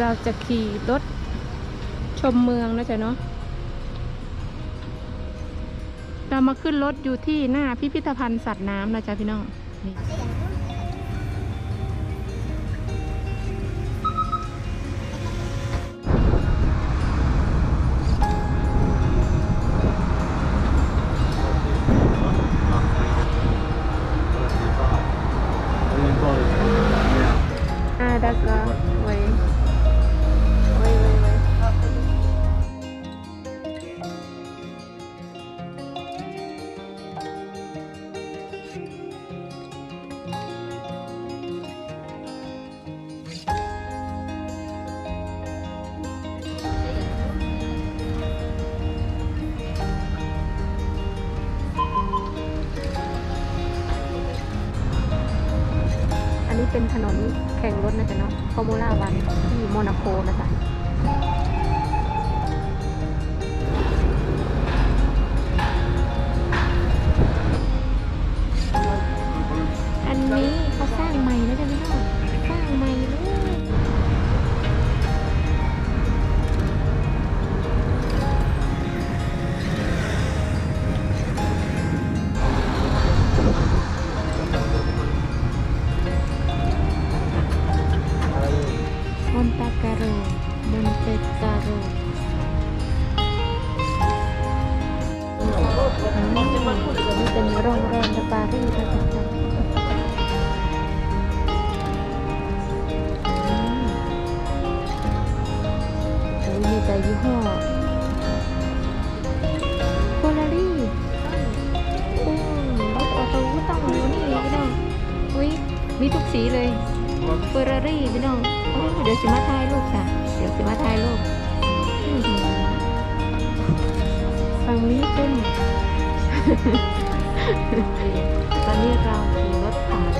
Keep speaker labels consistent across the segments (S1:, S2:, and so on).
S1: เราจะขี่รถชมเมืองนะจ๊ะเนาะ เรามาขึ้นรถอยู่ที่หน้าพิพิธภัณฑ์สัตว์น้ำนะจ๊ะพี่น้องนี่ นี้เป็นถนนแข่งรถนะจ๊ะเนาะฟอร์มูล่าวันที่โมนาโกนะจ๊ะ มีทุกสีเลยเฟอร์รารี่พี่น้องโอ้ยเดี๋ยวสิมาถ่ายรูปค่ะ เดี๋ยวสิมาถ่ายรูปอื้อหือฝั่งนี้เป็นตอนนี้เราขี่รถผ่าน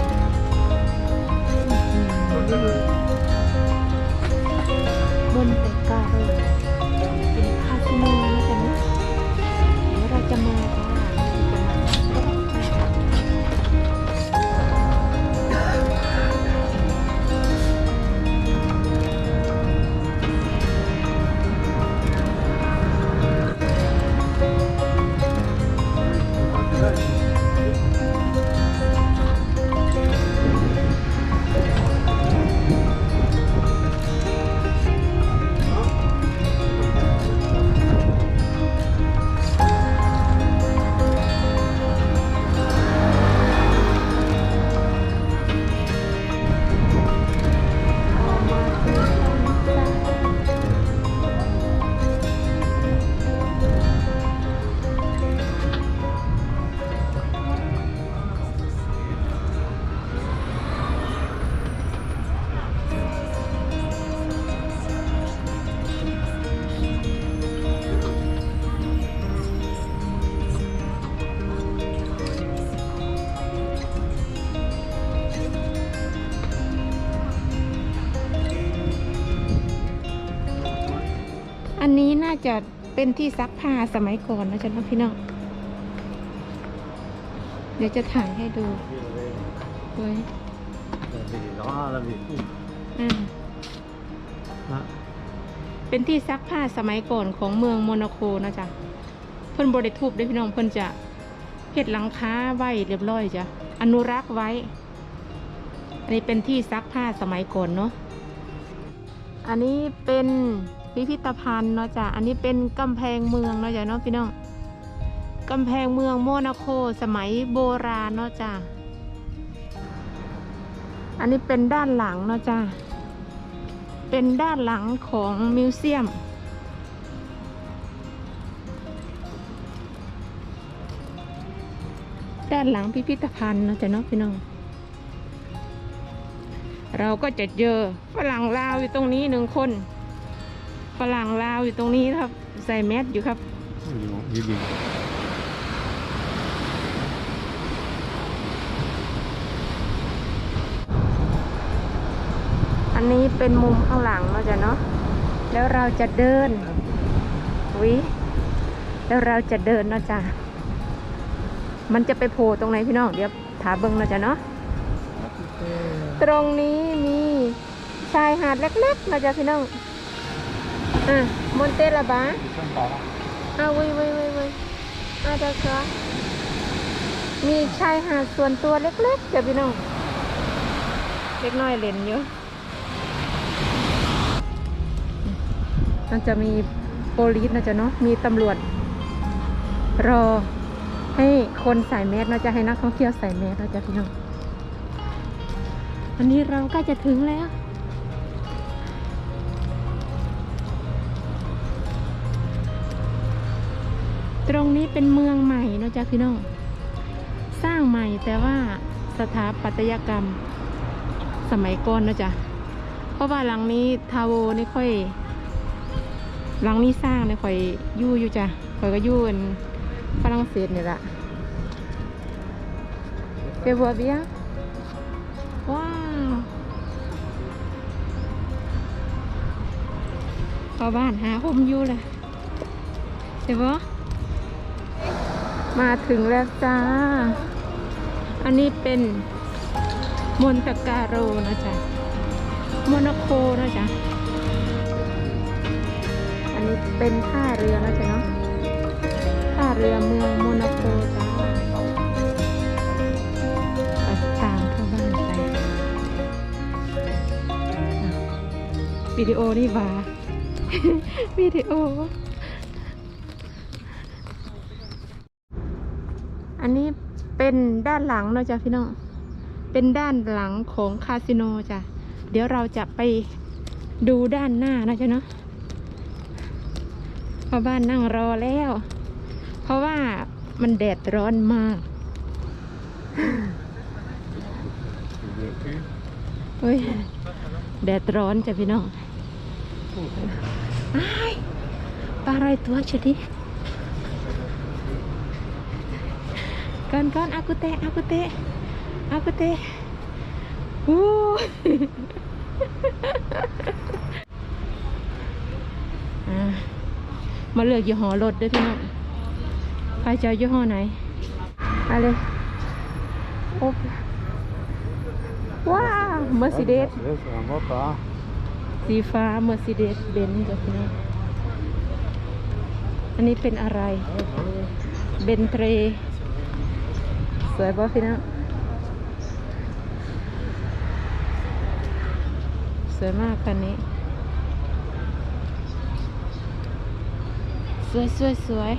S1: อันนี้น่าจะเป็นที่ซักผ้าสมัยก่อนนะจ๊ะพี่น้อง เดี๋ยวจะถ่ายให้ดูไว้
S2: Đó là việc
S1: อ่าเป็นที่ซักผ้าสมัยก่อนของเมืองโมนาโคนะจ๊ะ เพิ่นบริทุบได้อพี่น้องเพิ่นจะเฮ็ดหลังคาไว้เรียบร้อยจ้ะ อนุรักษ์ไว้ อันนี้เป็นที่ซักผ้าสมัยก่อนเนาะ อันนี้เป็น พิพิธภัณฑ์เนาะจ้ะอันนี้เป็นกำแพงเมืองเนาะจ้ะเนาะพี่น้องกำแพงเมืองโมนาโคสมัยโบราณเนาะจ้ะอันนี้เป็นด้านหลังเนาะจ้ะเป็นด้านหลังของมิวเซียม ด้านหลังพิพิธภัณฑ์เนาะจ้ะเนาะพี่น้อง เราก็จะเจอฝรั่งลาวอยู่ตรงนี้หนึ่งคน ฝรั่งลาวอยู่ตรงนี้ครับ ใส่แมสอยู่ครับ
S2: gì gì
S1: อันนี้เป็นมุมข้างหลังเนาะจ้ะเนาะแล้วเราจะเดินวิแล้วเราจะเดินเนาะจ้ะมันจะไปโผล่ตรงไหนพี่น้องเดี๋ยวถาเบิ้งเนาะจ้ะเนาะตรงนี้มีชายหาดเล็กๆนะจ๊ะพี่น้อง อมอนเตลาบา
S2: ช่างต่อละ
S1: อะเว้ยเว้ยเว้ยเว้ยอะเจ้าค่ะมีชายหาดส่วนตัวเล็กๆจ้ะพี่น้อง เล็กน้อยเล่นอยู่มันจะมีโปลิสนะจ๊ะเนาะ มีตำรวจ รอให้คนใส่แมสนะจ๊ะให้นักท่องเที่ยวใส่แมสนะจ๊ะพี่น้อง อันนี้เรากล้จะถึงแล้ว ตรงนี้เป็นเมืองใหม่นะจ๊ะพี่น้อง สร้างใหม่แต่ว่าสถาปัตยกรรมสมัยก่อนนะจ๊ะ เพราะว่าหลังนี้ทาวโวนี่ค่อย หลังนี้สร้างนี่ค่อยยู่อยู่จ้ะค่อยก็ยู่นฝรั่งเศสนี่แหละเปบัวเบียว้าวเข้าบ้านหาห่มอยู่เลยเดี๋ยว มาถึงแล้วจ้า อันนี้เป็นมอนตะการโรนะจ๊ะโมนาโคนะจ๊ะ อันนี้เป็นท่าเรือนะจ๊ะเนาะ ท่าเรือเมืองโมนาโคจ้าไปทางเข้าบ้านไปอะวิดีโอนี่ว่าวิดีโอ อันนี้เป็นด้านหลังเนาะจ้ะพี่น้อง เป็นด้านหลังของคาสิโนจ้ะ เดี๋ยวเราจะไปดูด้านหน้านะจ๊ะเนาะพ่อบ้านนั่งรอแล้ว เพราะว่ามันแดดร้อนมาก เฮ้ย แดดร้อนจ้ะพี่น้องอ้ายปลาอะไรตัวชดิ Kan kan aku teh, aku teh. Aku teh. Uh. อะมาเลือกยี่ห้อรถด้วยพี่น้องใครจะเอายี่ห้อไหนเอาเลยโอ้ว้าวเมอร์ซิเดส
S2: เดี๋ยวสามมอตา
S1: สีฟ้าเมอร์ซิเดสเบนซ์จ้ะพี่น้องอันนี้เป็นอะไร เบนเทร สวยป่ะพี่น้องสวยมากคันนี้ สวยสวยสวย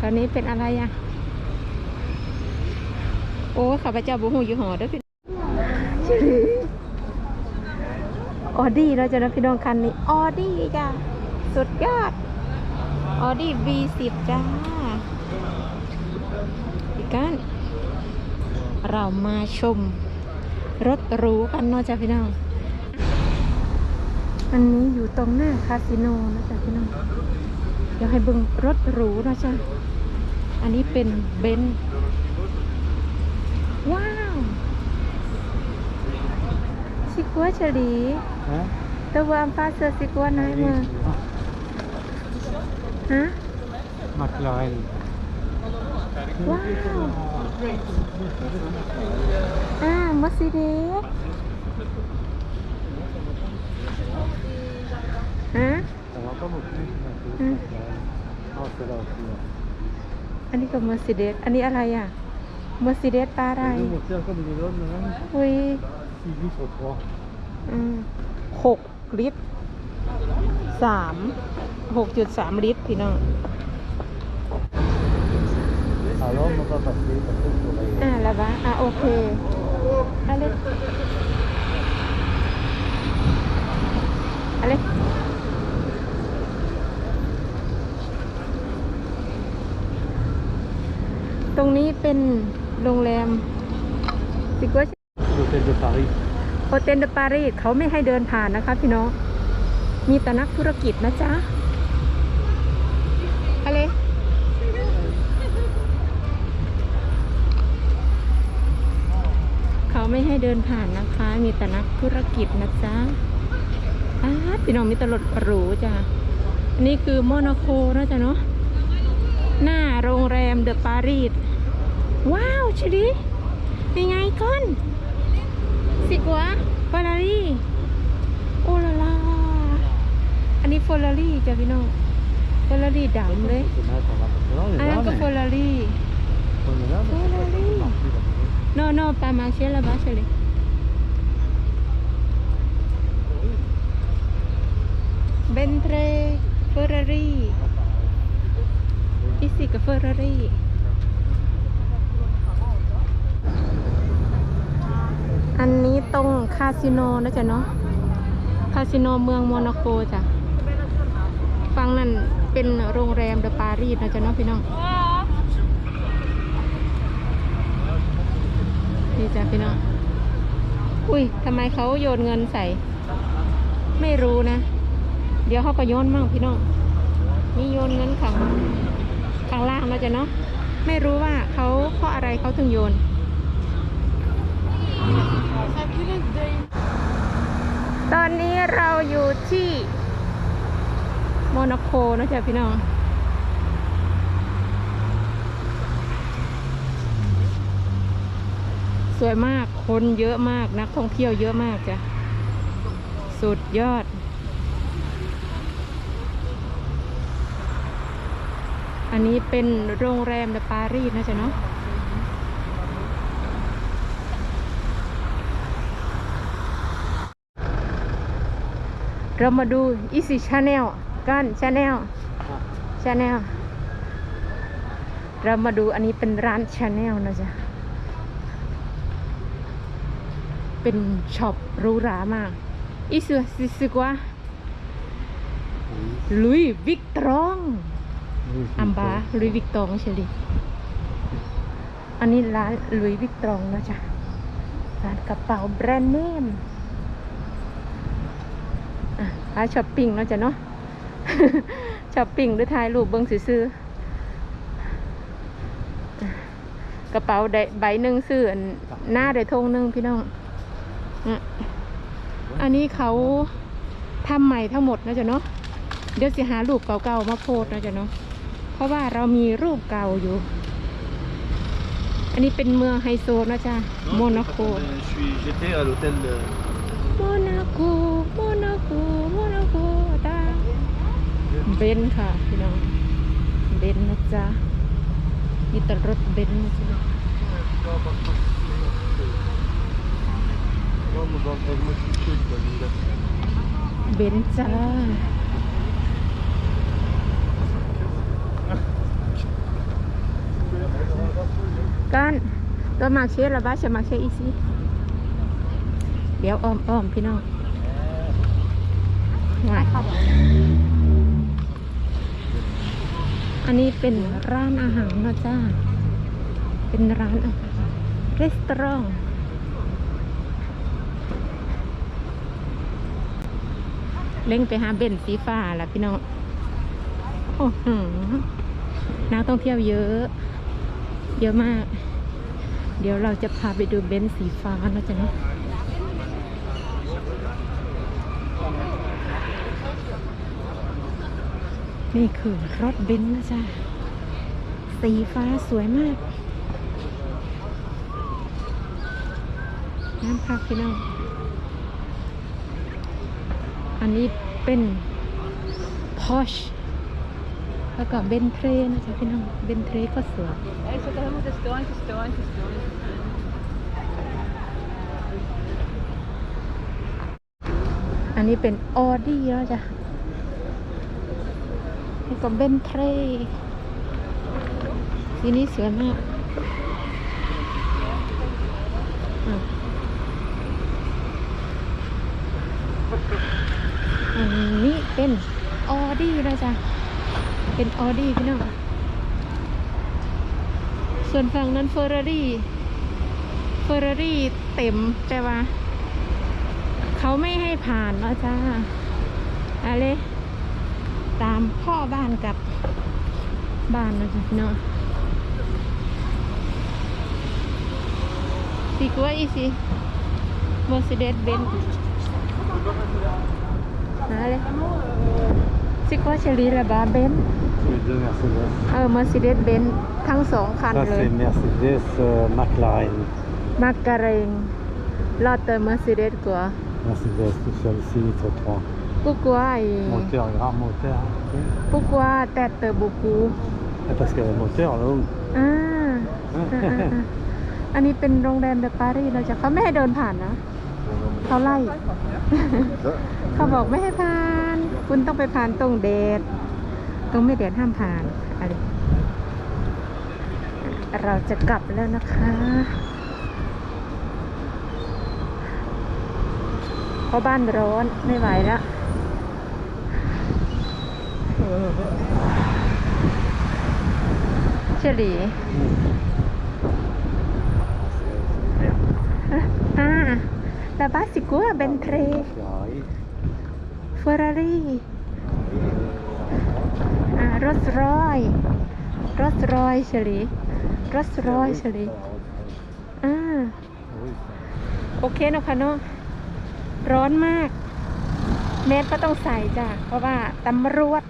S1: คันนี้เป็นอะไรอะ โอ้ข้าพเจ้าบุหูอยู่หอด้อพี่ออดี้เราจะนะพี่น้องคันนี้ ออดี้จ้ะสุดยอด ออดี้ V10 จ้าอีกกันเรามาชม รถหรูกันเนาะจ้ะพี่น้อง อันนี้อยู่ตรงหน้าคาสิโนนะจ๊ะพี่น้อง เดี๋ยวให้เบิ่งรถหรูนะจ๊ะอันนี้เป็นเบนซ์ว้าวชิกัวเฉลี
S2: ฮะ
S1: ตะวันฟ้าเสือชิกัวไหนายมา ฮะ
S2: มักลาย
S1: ว้าวอ่ามาซิเดสฮะ
S2: แต่ว่าก็หมดที่เอาเสร็จแล้วเสีย
S1: อันนี้ก็มาซิเดสอันนี้อะไรอะมาซิเดสปลาอะไร
S2: หมดเสื้อก็มีรถนะ
S1: อุ้ย
S2: ซีรีส์สดพอ
S1: อืมหกลิตรสาม หกจุดสามลิตรพี่น้อง
S2: อารมณ์มันก็ตัดสีตัดตัวอะไร
S1: อ่าแล้ววะอ่าโอเคอะไรอะไรตรงนี้เป็นโรงแรมสิกัว
S2: ดูเป็นดูสารี
S1: โฮเทลเดปารีสเขาไม่ให้เดินผ่านนะคะพี่น้อง มีแต่นักธุรกิจนะจ๊ะอะไร เขาไม่ให้เดินผ่านนะคะ มีแต่นักธุรกิจนะจ๊ะอ้าดพี่น้องมีแตรถหรูจ้ะอันนี้คือโมนาโคนะจ๊ะเนาะหน้าโรงแรมเดอะปารีสว้าวชิดินี่ไงก้อนสิกัวฟอร์รารี่โอ้ละลาอันนี้ฟอร์รารี่จ้ะพี่น้องฟอร์รารี่ดำเลย
S2: Se mettre en appartement,
S1: อันนั้นก็ฟอร์รารี่
S2: On est là, mais c'est pas
S1: Ferrari.
S2: marqué là-bas.
S1: No, no, pas marcher là-bas, chérie. Bentley, Ferrari. Ici que Ferrari. อันนี้ตรงคาสิโนนะจ๊ะเนาะ คาสิโนเมืองโมนาโกจ้ะ ฟังนั่นเป็นโรงแรมเดอะปารีสนะจ๊ะเนาะพี่น้อง นี่จ้ะพี่น้อง อุ้ยทำไมเขาโยนเงินใส่ ไม่รู้นะ เดี๋ยวเขาก็โยนมั่งพี่น้อง นี่โยนเงินขังข้างล่างเราจะเนาะ ไม่รู้ว่าเขาเพราะอะไรเขาถึงโยนตอนนี้เราอยู่ที่โมนาโกนะจ๊ะพี่น้อง ส วยมาก คนเยอะมาก นักท่องเที่ยวเยอะมากจ้ะ สุดยอด อันนี้เป็นโรงแรมในปารีสนะจ๊ะเนาะ เรามาดูอีซีชาแนลกันชาแนลชาแนลเรามาดูอันนี้เป็นร้านชาแนลนะจ๊ะ เป็นช็อปหรูหรามากอีสัวซิซิกว่า
S2: Oui.
S1: ลุยวิกตรอง
S2: Oui, c'est
S1: อัมบา
S2: ça.
S1: ลุยวิกตรองเฉลีอันนี้ร้านลุยวิกตรองนะจ๊ะ ร้านกระเป๋าแบรนด์เนมอะร้านช้อปปิ้งเนาะจ๊ะเนาะช้อปปิ้งหรือถ่ายรูปเบิ้งซื้อๆอะกระเป๋าได้ใบหนึ่งซื้ออันหน้าได้ทงหนึ่งพี่น้อง อะอันนี้เขาทำใหม่ทั้งหมดนะจ๊ะเนาะเดี๋ยวสิหารูปเก่าๆมาโพสต์นะจ๊ะเนาะเพราะว่าเรามีรูปเก่าอยู่ อันนี้เป็นเมืองไฮโซนะจ๊ะโมนาโก
S3: Je suis, j'étais à l'hôtel. euh,
S1: โมนาโกโมนาโกโมนาโกตาเบนซ์ค่ะพี่น้องเบนซ์นะจ๊ะมีแต่รถเบนซ์นะจ๊ะ เบนซ์จ้ากันตัวมาเชละบ้าจะมาเชอีซีเดี๋ยวอ้อมอ้อมพี่น้องง่ายอันนี้เป็นร้านอาหารนะจ้า เป็นร้านอาหารรีสอรอง เล่งไปหาเบนซ์สีฟ้าละพี่น้องโอ้โหนักท่องเที่ยวเยอะ เยอะมาก เดี๋ยวเราจะพาไปดูเบนซ์สีฟ้านะจ๊ะเนาะนี่คือรถเบนซ์นะจ๊ะ สีฟ้าสวยมาก น้ำพักพี่น้อง อันนี้เป็น Porsche แล้วก็เบนเทรนะจ๊ะพี่น้องเบนเทรก็สวยอันนี้เป็นออดี้แล้วจ้ะนี่ก็เบนเทรสีนี้สวยมากอะอันนี้เป็นอ อดี้แล้วจ้ะเป็นออดี้พี่น้อง ส่วนฝั่งนั้นเฟอร์รารี่เฟอร์รารี่เต็มแต่ว่า เขาไม่ให้ผ่านเนาะจ้าอะไรตามพ่อบ้านกับบ้านนะจ๊ะพี่น้องสิกว่าอีสิ Mercedes Benz อะไรสิ กว่าเชลีละบาเบน
S2: Les deux Mercedes.
S1: เออ Mercedes Benz ทั้งสองคัน
S2: Ça,
S1: เลย
S2: c'est Mercedes euh, McLaren.
S1: มาการเรงลอดเตอร์เมอร์เซเดสกว่า
S2: Mercedes tout seul ici, litre 3.
S1: กูกลัวไอ้
S2: Moteur, grand moteur. hein,
S1: กูกลัวแต่เตอร์บุกู
S2: ok. Parce qu'il y a le moteur là-haut.
S1: อ่าอ่าอ่าอ่าอันนี้เป็นโรงแรมแบบปารีสเราจะเขาไม่ให้เดินผ่านนะ เขาไล่ เขาบอกไม่ให้ผ่าน คุณต้องไปผ่านตรงเดดตรงไม่เดดห้ามผ่านอะไรเราจะกลับแล้วนะคะเพราะบ้านร้อนไม่ไหวแล้วเฉลีอ่า ลาบาสิกัวเบนเทร
S2: Ferrari.
S1: เฟอร์รารี่อ่ารถรอยรถรอยเฉลีรถรอยเฉลีอ่าโอเคเนอะคะเนาะร้อนมาก เมสก็ต้องใส่จ้ะ เพราะว่าตำรวจ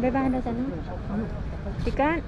S1: บ๊ายบายนะจ๊ะเนาะพี่ก้าน